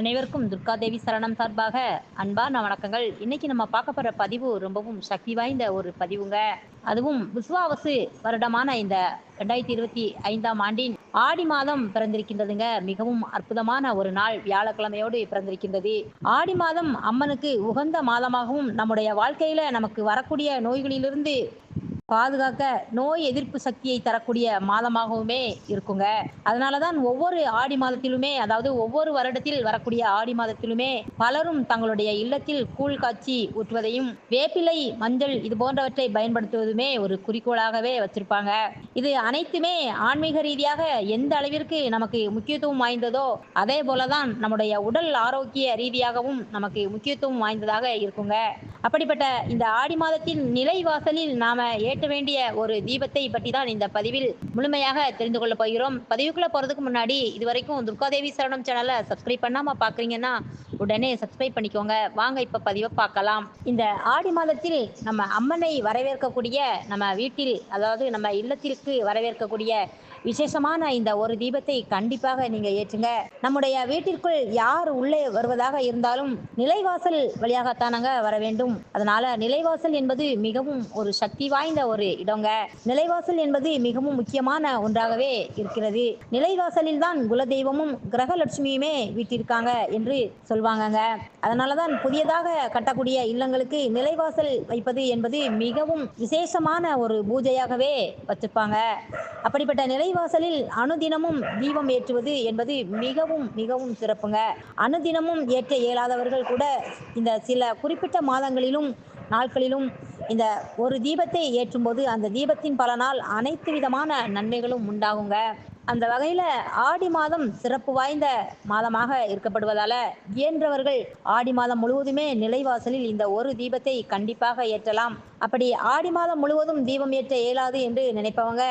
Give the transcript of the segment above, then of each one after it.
அனைவருக்கும் துர்கா தேவி சரணம் சார்பாக அன்பான வணக்கங்கள். இன்னைக்கு நம்ம பார்க்க போற பதிவு ரொம்பவும் சக்தி வாய்ந்த ஒரு பதிவுங்க. அதுவும் விஸ்வாவசு வருடமான இந்த ரெண்டாயிரத்தி இருபத்தி ஐந்தாம் ஆண்டின் ஆடி மாதம் பிறந்திருக்கின்றதுங்க. மிகவும் அற்புதமான ஒரு நாள் வியாழக்கிழமையோடு பிறந்திருக்கின்றது. ஆடி மாதம் அம்மனுக்கு உகந்த மாதமாகவும் நம்முடைய வாழ்க்கையில நமக்கு வரக்கூடிய நோய்களிலிருந்து பாதுகாக்க நோய் எதிர்ப்பு சக்தியை தரக்கூடிய மாதமாகவுமே இருக்குங்க. அதனாலதான் ஒவ்வொரு ஆடி மாதத்திலுமே அதாவது ஒவ்வொரு வருடத்தில் வரக்கூடிய ஆடி மாதத்திலுமே பலரும் தங்களுடைய இல்லத்தில் கூழ் காய்ச்சி ஊற்றுவதையும் வேப்பிலை மஞ்சள் இது போன்றவற்றை பயன்படுத்துவதுமே ஒரு குறிக்கோளாகவே வச்சிருப்பாங்க. இது அனைத்துமே ஆன்மீக ரீதியாக எந்த அளவிற்கு நமக்கு முக்கியத்துவம் வாய்ந்ததோ அதே போலதான் நம்முடைய உடல் ஆரோக்கிய ரீதியாகவும் நமக்கு முக்கியத்துவம் வாய்ந்ததாக இருக்குங்க. அப்படிப்பட்ட இந்த ஆடி மாதத்தின் நிலை வாசலில் நாம ஏ ஏற்ற வேண்டிய ஒரு தீபத்தை பற்றி தான் இந்த பதிவில் முழுமையாக தெரிந்து கொள்ள போகிறோம். பதிவுக்குள்ள போறதுக்கு முன்னாடி இது வரைக்கும் துர்காதேவி சரணம் சேனலை சப்ஸ்கிரைப் பண்ணாம பாக்குறீங்கன்னா உடனே சப்ஸ்கிரைப் பண்ணிக்கோங்க. வாங்க இப்ப பதிவை பார்க்கலாம். இந்த ஆடி மாதத்தில் நம்ம அம்மனை வரவேற்கக்கூடிய நம்ம வீட்டில் அதாவது நம்ம இல்லத்திற்கு வரவேற்கக்கூடிய விசேஷமான இந்த ஒரு தீபத்தை கண்டிப்பாக நீங்க ஏற்றுங்க. நம்முடைய வீட்டிற்குள் யார் உள்ளே வருவதாக இருந்தாலும் நிலைவாசல் வழியாகத்தானங்க வர வேண்டும். அதனால நிலைவாசல் என்பது மிகவும் ஒரு சக்தி வாய்ந்த ஒரு இடங்க. நிலைவாசல் என்பது மிகவும் முக்கியமான ஒன்றாகவே இருக்கிறது. நிலைவாசலில் தான் குலதெய்வமும் கிரகலட்சுமியுமே வீட்டிருக்காங்க என்று சொல்வாங்கங்க. அதனாலதான் புதியதாக கட்டக்கூடிய இல்லங்களுக்கு நிலைவாசல் வைப்பது என்பது மிகவும் விசேஷமான ஒரு பூஜையாகவே வச்சிருப்பாங்க. அப்படிப்பட்ட நிலை நிலைவாசலில் அனுதினமும் தீபம் ஏற்றுவது என்பது மிகவும் மிகவும் சிறப்புங்க. அனுதினமும் ஏற்ற இயலாதவர்கள் கூட இந்த சில குறிப்பிட்ட மாதங்களிலும் நாட்களிலும் இந்த ஒரு தீபத்தை ஏற்றும்போது அந்த தீபத்தின் பலனால் அனைத்து விதமான நன்மைகளும் உண்டாகுங்க. அந்த வகையில் ஆடி மாதம் சிறப்பு வாய்ந்த மாதமாக இருக்கப்படுவதால இயன்றவர்கள் ஆடி மாதம் முழுவதுமே நிலைவாசலில் இந்த ஒரு தீபத்தை கண்டிப்பாக ஏற்றலாம். அப்படி ஆடி மாதம் முழுவதும் தீபம் ஏற்ற இயலாது என்று நினைப்பவங்க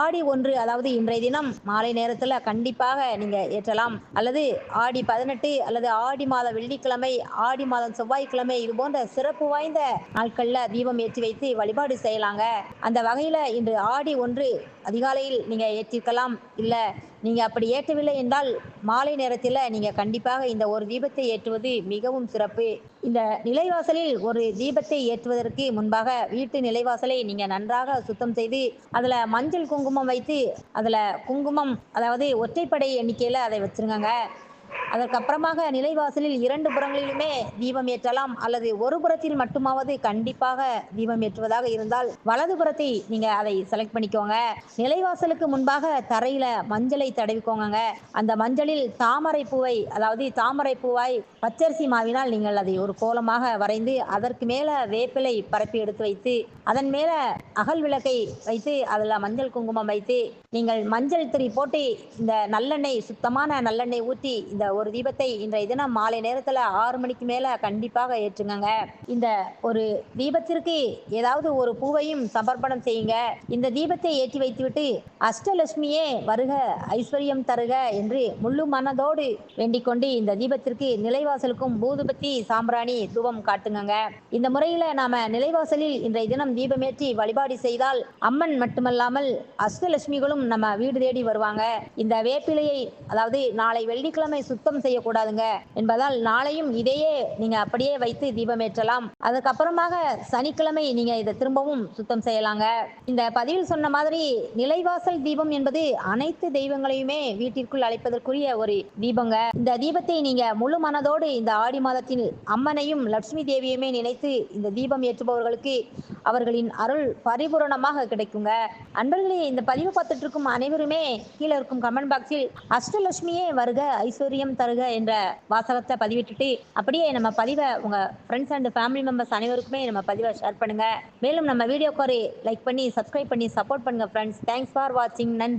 ஆடி ஒன்று அதாவது இன்றைய தினம் மாலை நேரத்தில் கண்டிப்பாக நீங்க ஏற்றலாம். அல்லது ஆடி பதினெட்டு அல்லது ஆடி மாத வெள்ளிக்கிழமை ஆடி மாதம் செவ்வாய்க்கிழமை இது போன்ற சிறப்பு வாய்ந்த நாட்களில் தீபம் ஏற்றி வைத்து வழிபாடு செய்யலாங்க. அந்த வகையில் இன்று ஆடி ஒன்று அதிகாலையில் நீங்க ஏற்றிருக்கலாம். இல்லை நீங்கள் அப்படி ஏற்றவில்லை என்றால் மாலை நேரத்தில் நீங்கள் கண்டிப்பாக இந்த ஒரு தீபத்தை ஏற்றுவது மிகவும் சிறப்பு. இந்த நிலைவாசலில் ஒரு தீபத்தை ஏற்றுவதற்கு முன்பாக வீட்டு நிலைவாசலை நீங்கள் நன்றாக சுத்தம் செய்து அதில் மஞ்சள் குங்குமம் வைத்து அதில் குங்குமம் அதாவது ஒற்றைப்படை எண்ணிக்கையில் அதை வச்சுருங்க அதற்கப்புறமாக நிலைவாசலில் இரண்டு புறங்களிலுமே தீபம் ஏற்றலாம். அல்லது ஒரு புறத்தில் மட்டுமாவது கண்டிப்பாக தீபம் ஏற்றுவதாக இருந்தால் வலது புறத்தை நீங்க அதை செலக்ட் பண்ணிக்கோங்க. நிலைவாசலுக்கு முன்பாக தரையில மஞ்சளை தடவிக்கோங்க அந்த மஞ்சளில் தாமரை பூவை அதாவது தாமரை பூவாய் பச்சரிசி மாவினால் நீங்கள் அதை ஒரு கோலமாக வரைந்து அதற்கு மேல வேப்பிலை பரப்பி எடுத்து வைத்து அதன் மேல அகல் விளக்கை வைத்து அதில் மஞ்சள் குங்குமம் வைத்து நீங்கள் மஞ்சள் திரி போட்டு இந்த நல்லெண்ணெய் சுத்தமான நல்லெண்ணெய் ஊற்றி இந்த ஒரு தீபத்தை இன்றைய தினம் மாலை நேரத்தில் ஆறு மணிக்கு மேலே கண்டிப்பாக ஏற்றுங்க இந்த ஒரு தீபத்திற்கு ஏதாவது ஒரு பூவையும் சமர்ப்பணம் செய்யுங்க. இந்த தீபத்தை ஏற்றி வைத்துவிட்டு அஷ்டலட்சுமியே வருக ஐஸ்வர்யம் தருக என்று முழு மனதோடு வேண்டிக் கொண்டு இந்த தீபத்திற்கு நிலைவாசலுக்கும் பூதுபத்தி சாம்பிராணி தூபம் காட்டுங்க இந்த முறையில் நாம நிலைவாசலில் இன்றைய தினம் தீபமேற்றி வழிபாடு செய்தால் அம்மன் மட்டுமல்லாமல் அஷ்டலட்சுமிகளும் நம்ம வீடு தேடி வருவாங்க. இந்த வேப்பிலையை அதாவது நாளை வெள்ளிக்கிழமை சுத்தம் செய்யக்கூடாதுங்க என்பதால் நாளையும் இதையே நீங்க அப்படியே வைத்து தீபம் ஏற்றலாம் அதுக்கப்புறமாக சனிக்கிழமை நீங்க இதை திரும்பவும் சுத்தம் செய்யலாங்க. இந்த பதிவில் சொன்ன மாதிரி நிலைவாசல் தீபம் என்பது அனைத்து தெய்வங்களையுமே வீட்டிற்குள் அழைப்பதற்குரிய ஒரு தீபங்க. இந்த தீபத்தை நீங்க முழு மனதோடு இந்த ஆடி மாதத்தில் அம்மனையும் லட்சுமி தேவியுமே நினைத்து இந்த தீபம் ஏற்றுபவர்களுக்கு அவர்களின் அருள் பரிபூரணமாக கிடைக்குங்க. அன்பர்களே இந்த பதிவு பார்த்துட்டு இருக்கும் அனைவருமே கீழே இருக்கும் கமெண்ட் பாக்ஸில் அஷ்டலட்சுமியே வருக ஐஸ்வர்யம் தருக என்ற வாசகத்தை பதிவிட்டுட்டு அப்படியே நம்ம பதிவை உங்க ஃப்ரெண்ட்ஸ் அண்ட் ஃபேமிலி மெம்பர்ஸ் அனைவருக்குமே நம்ம பதிவை ஷேர் பண்ணுங்க. மேலும் நம்ம வீடியோக்கு ஒரு லைக் பண்ணி சப்ஸ்கிரைப் பண்ணி சப்போர்ட் பண்ணுங்க ஃப்ரெண்ட்ஸ் தேங்க்ஸ் ஃபார் வாட்சிங் நன்றி.